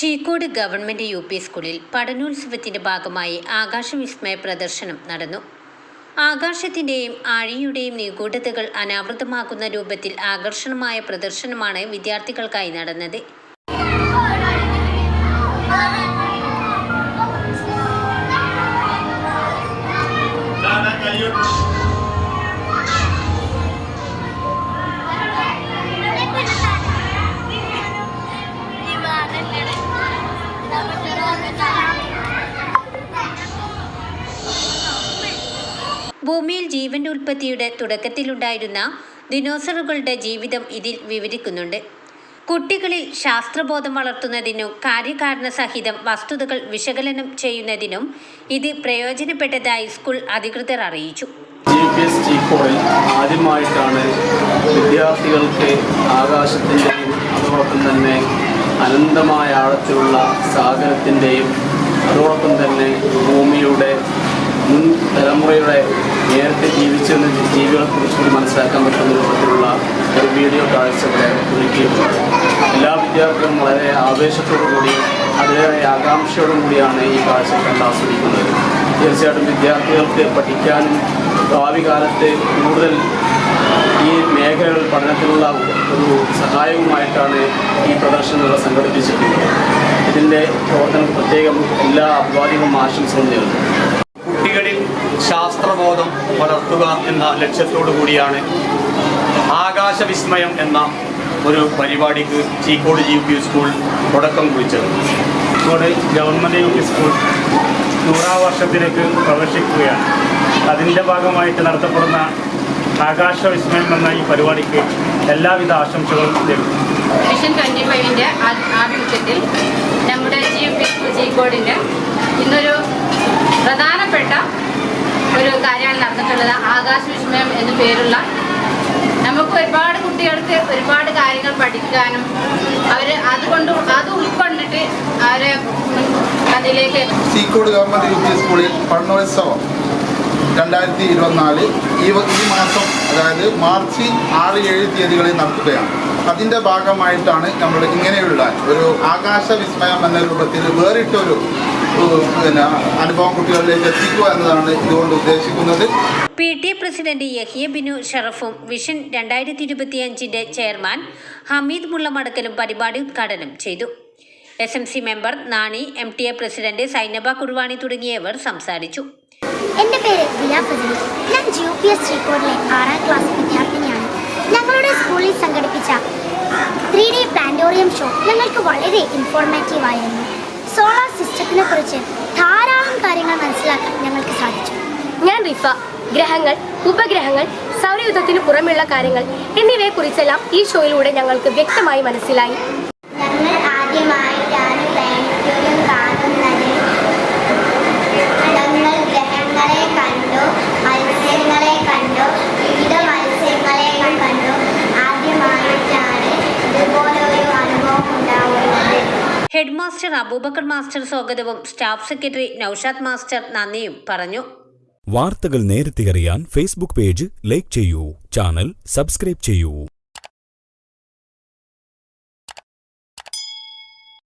Cheekode government U P സ്കൂളിൽ പഠനോത്സവത്തിന്റെ ഭാഗമായി ആകാശവിസ്മയ പ്രദർശനം നടന്നു. ആകാശത്തിന്റെയും ആഴിയുടെയും നിഗൂഢതകൾ അനാവൃതമാക്കുന്ന രൂപത്തിൽ ആകർഷണമായ പ്രദർശനമാണ് വിദ്യാർത്ഥികൾക്കായി നടന്നത്. ഭൂമിയിൽ ജീവന്റെ ഉൽപ്പത്തിയുടെ തുടക്കത്തിലുണ്ടായിരുന്ന ദിനോസറുകളുടെ ജീവിതം ഇതിൽ വിവരിക്കുന്നുണ്ട്. കുട്ടികളിൽ ശാസ്ത്രബോധം വളർത്തുന്നതിനും കാര്യകാരണ സഹിതം വസ്തുതകൾ വിശകലനം ചെയ്യുന്നതിനും ഇത് പ്രയോജനപ്പെട്ടതായി സ്കൂൾ അധികൃതർ അറിയിച്ചു. ആദ്യമായിട്ടാണ് വിദ്യാർത്ഥികൾക്ക് ആകാശത്തിന്റെയും അതോടൊപ്പം തന്നെ അനന്തമായ ആഴത്തിലുള്ള സാഗരത്തിന്റെയും അതോടൊപ്പം തന്നെ ഭൂമിയുടെ മുൻ തലമുറയുടെ നേരത്തെ ജീവിച്ചിരുന്ന ജീവികളെ കുറിച്ചുകൂടി മനസ്സിലാക്കാൻ പറ്റുന്ന രൂപത്തിലുള്ള ഒരു വീഡിയോ കാഴ്ച ഇവിടെ ഒരുക്കിയിട്ടുണ്ട്. എല്ലാ വിദ്യാർത്ഥികളും വളരെ ആവേശത്തോടു കൂടി അതിലേറെ ആകാംക്ഷയോടും കൂടിയാണ് ഈ കാഴ്ച കണ്ട് ആസ്വദിക്കുന്നത്. തീർച്ചയായിട്ടും വിദ്യാർത്ഥികൾക്ക് പഠിക്കാനും ഭാവി കാലത്ത് കൂടുതൽ ഈ മേഖലകൾ പഠനത്തിനുള്ള ഒരു സഹായവുമായിട്ടാണ് ഈ പ്രദർശനങ്ങൾ സംഘടിപ്പിച്ചിട്ടുള്ളത്. ഇതിന്റെ പ്രവർത്തനം പ്രത്യേകം എല്ലാ അഭിവാദികളും ആശംസകളും നേരുന്നു. കുട്ടികളിൽ ശാസ്ത്രബോധം വളർത്തുക എന്ന ലക്ഷ്യത്തോടു കൂടിയാണ് ആകാശവിസ്മയം എന്ന ഒരു പരിപാടിക്ക് ചീക്കോട് ജി പി സ്കൂൾ തുടക്കം കുറിച്ചത്. Kozhikode government U P school നൂറാം വർഷത്തിലേക്ക് പ്രവേശിക്കുകയാണ്. അതിന്റെ ഭാഗമായിട്ട് നടത്തപ്പെടുന്ന ആകാശ വിസ്മയം എന്ന ഈ പരിപാടിക്ക് എല്ലാവിധ ആശംസകളും ലഭിക്കും മിഷൻ ട്വന്റി ഫൈവിന്റെ ആഭിമുഖ്യത്തിൽ നമ്മുടെ ജി പി ജി കോഡിന്റെ ഇന്നൊരു പ്രധാനപ്പെട്ട ഒരു കാര്യമാണ് നടന്നിട്ടുള്ളത്. ആകാശ വിസ്മയം എന്നു പേരുള്ള നമുക്ക് ഒരുപാട് കുട്ടികൾക്ക് ഒരുപാട് കാര്യങ്ങൾ പഠിക്കാനും അവർ അതുകൊണ്ട് അത് ഉൾക്കൊണ്ടിട്ട് അവരെ അതിലേക്ക് സീക്കോട് ഗവൺമെന്റ് യു പി സ്കൂളിൽ പഠനോത്സവം. രണ്ടായിരത്തി ഇരുപത്തിനാല് ഈ ഈ മാസം അതായത് മാർച്ച് ആറ് ഏഴ് തീയതികളിൽ നടത്തുകയാണ് അതിന്റെ ഭാഗമായിട്ടാണ് നമ്മൾ ഇങ്ങനെയുള്ള ഒരു ആകാശ വിസ്മയം എന്ന രൂപത്തിൽ വേറിട്ടൊരു പിന്നെ അനുഭവം കുട്ടികളിലേക്ക് എത്തിക്കുക എന്നതാണ് ഇതുകൊണ്ട് ഉദ്ദേശിക്കുന്നത്. P T president Yahiya Binu ഷറഫും vision രണ്ടായിരത്തി ഇരുപത്തിയഞ്ചിന്റെ ചെയർമാൻ ഹമീദ് മുള്ളമടക്കലും പരിപാടി ഉദ്ഘാടനം ചെയ്തു. S M C member Nani M T A president Sainaba Kurvani തുടങ്ങിയവർ സംസാരിച്ചു. എന്റെ പേര് ദിയ ഫസലി ഞാൻ ജി യു പി എസ് ശ്രീകോടിലെ ആറാം ക്ലാസ് വിദ്യാർത്ഥിനിയാണ്. ഞങ്ങളുടെ സ്കൂളിൽ സംഘടിപ്പിച്ച ത്രീ ഡി പ്ലാന്റോറിയം ഷോ ഞങ്ങൾക്ക് വളരെ ഇൻഫോർമേറ്റീവ് ആയിരുന്നു. സോളാർ സിസ്റ്റത്തിനെ കുറിച്ച് ധാരാളം കാര്യങ്ങൾ മനസ്സിലാക്കാൻ ഞങ്ങൾക്ക് സാധിച്ചു. ഞാൻ റിഫ. ഗ്രഹങ്ങൾ ഉപഗ്രഹങ്ങൾ സൗരയുദ്ധത്തിന് പുറമെയുള്ള കാര്യങ്ങൾ എന്നിവയെക്കുറിച്ചെല്ലാം ഈ ഷോയിലൂടെ ഞങ്ങൾക്ക് വ്യക്തമായി മനസ്സിലായി. ഞങ്ങൾ ആദ്യമായിട്ടാണ് പ്ലാനറ്റോറിയം കാണുന്നത് ഞങ്ങൾ ഗ്രഹങ്ങളെ കണ്ടു മത്സ്യങ്ങളെ കണ്ടു വിവിധ മത്സ്യങ്ങളെ കണ്ടു ആദ്യമായിട്ടാണ് ഇതുപോലെ ഒരു അനുഭവം ഉണ്ടാവുന്നത് ഹെഡ് മാസ്റ്റർ അബൂബക്കർ മാസ്റ്റർ സ്വാഗതവും. സ്റ്റാഫ് സെക്രട്ടറി നൌഷാദ് മാസ്റ്റർ നന്ദിയും പറഞ്ഞു. വാർത്തകൾ നേരത്തെ അറിയാൻ ഫേസ്ബുക്ക് പേജ് ലൈക്ക് ചെയ്യൂ. ചാനൽ സബ്സ്ക്രൈബ് ചെയ്യൂ.